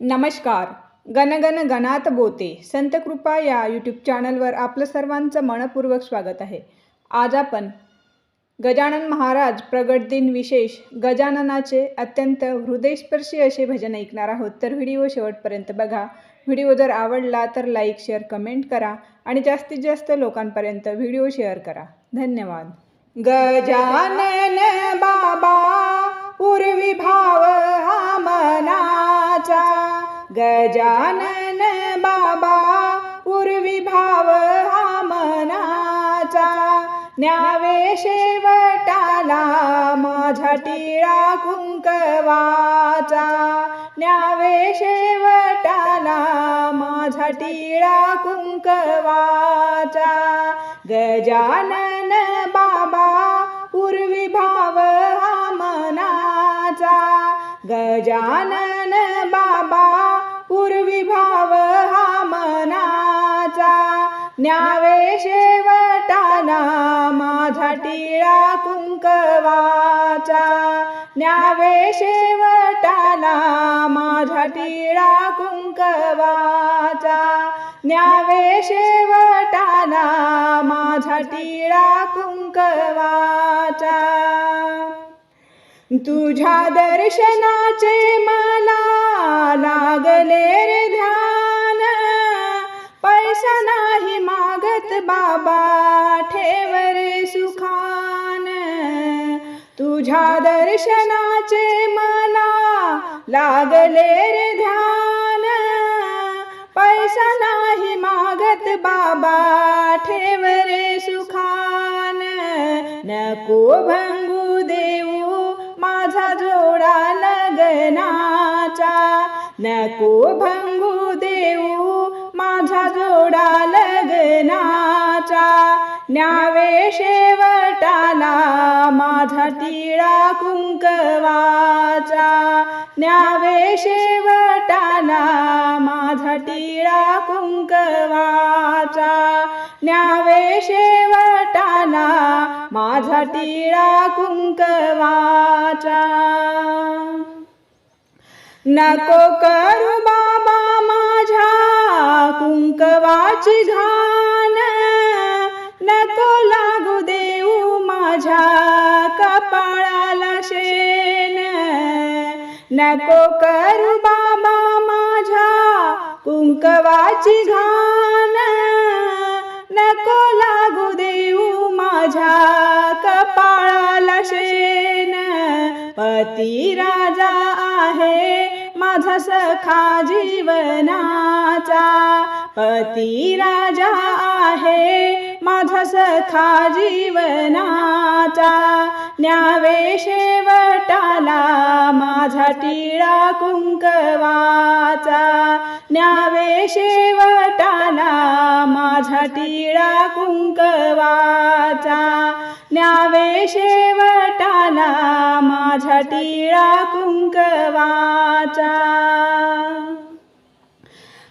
नमस्कार. गणगण गणात बोते. संत कृपा या यूट्यूब चॅनलवर आपलं सर्वांचं मनपूर्वक स्वागत आहे. आज आपण गजानन महाराज प्रगट दिन विशेष गजाननाचे अत्यंत हृदयस्पर्शी असे भजन ऐकणार आहोत. तर व्हिडिओ शेवटपर्यंत बघा. व्हिडिओ जर आवडला तर लाईक शेअर कमेंट करा आणि जास्तीत जास्त लोकांपर्यंत व्हिडिओ शेअर करा. धन्यवाद. गजानन बाबा पूर्वी भाव हा मनाचा गजानन बाबा पूर्वी भाव हा मनाचा. न्यावे शेवटाला माझा टिळा कुंकवाचा. न्यावे शेवटाला माझा टिळा कुंकवाचा. गजानन बाबा पूर्वी भाव हा मनाचा. गजानन न्यावे शेवटाना माझा टिळा कुंकवाचा. न्यावे शेवटाला माझा टिळा कुंकवाचा. न्यावे शेवटाला माझा टिळा कुंकवाचा. तुझ्या दर्शनाचे मला लागले बाबा ठेवर सुखान. तुझ्या दर्शनाचे मला लागले रे ध्यान. पैसा नाही मागत बाबा ठेवर सुखान. नको भंगू देऊ माझा जोडा लग्नाचा. नको भंगू देऊ माझा जोडा लग्ना न्यावे शेवटाला माझा टिळा कुंकवाचा. न्यावे शेवटाला माझा टिळा कुंकवाचा. न्यावे शेवटाला माझा टिळा कुंकवाचा. नको करू माझ्या कपाळाला शेण. नको करू बाबा माझ्या कुंकवाची घाण. नको लागू देऊ माझ्या कपाळाला शेण. पती राजा आहे माझा सखा जीवनाचा. पती राजा आहे माझा सखा जीवनाचा. न्यावे शेवटाला माझा टिळा कुंकवाचा. न्यावे शेवटाला माझा टिळा कुंकवाचा. न्यावे शेवटाला माझा टिळा कुंकवाचा.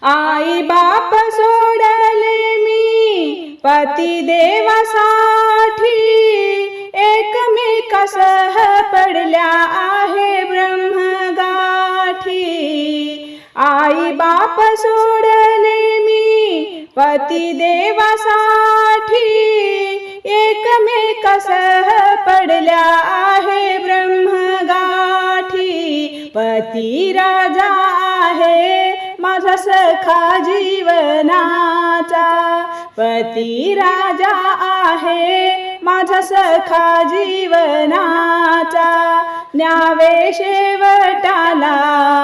आई बाप सोड मी पती देवासाठी एकमेकासह पडल्या आहे ब्रह्मगाठी. आई बाप सोडले मी पती देवासाठी एकमेकासह पडल्या आहे ब्रह्मगाठी. पती राजा सखा जीवनाचा पती राजा आहे माझा सखा जीवनाचा. न्यावे शेवटाला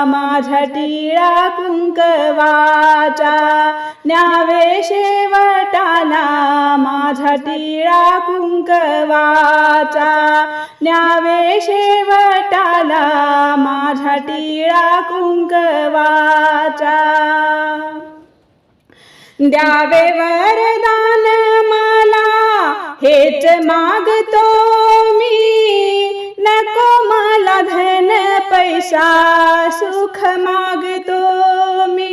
माझा टिळा कुंकवाचा. न्यावे शेवटाला माझा टिळा कुंकवाचा न्यावे शेवटाला माझा टिळा कुंकवाचा. द्यावे वरदान मला हेच मागतो मी. नको मला धन पैसा सुख मागतो मी.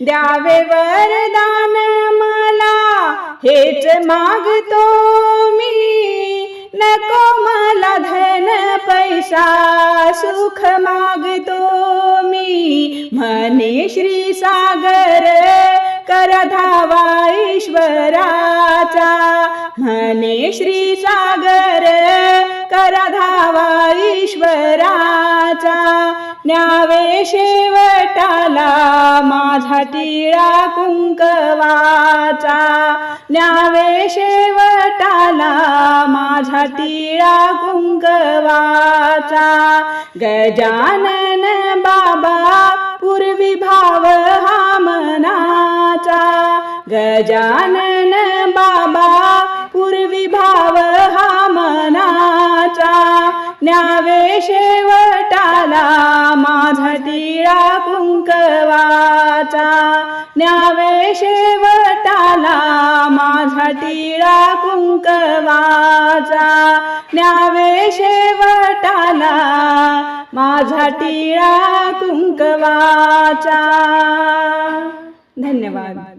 द्यावे वरदान मला हेच मागतो नको मला धन पैसा सुख मागतो मी. म्हणे श्री सागर कर धावा ईश्वराचा. म्हणे श्री सागर कर धावा ईश्वराचा. न्यावे शेवटाला माझा टिळा कुंकवाचा. न्यावे माझा तिळा कुंकवाचा. गजानन बाबा पूर्वी भाव हा मनाचा. गजानन बाबा पूर्वी भाव हा मनाचा. न्यावे शेवटाला माझा टिळा कुंकवाचा. न्यावे झाला माझा टिळा कुंकवाचा. न्यावे शेवटाला माझा टिळा कुंकवाचा. धन्यवाद.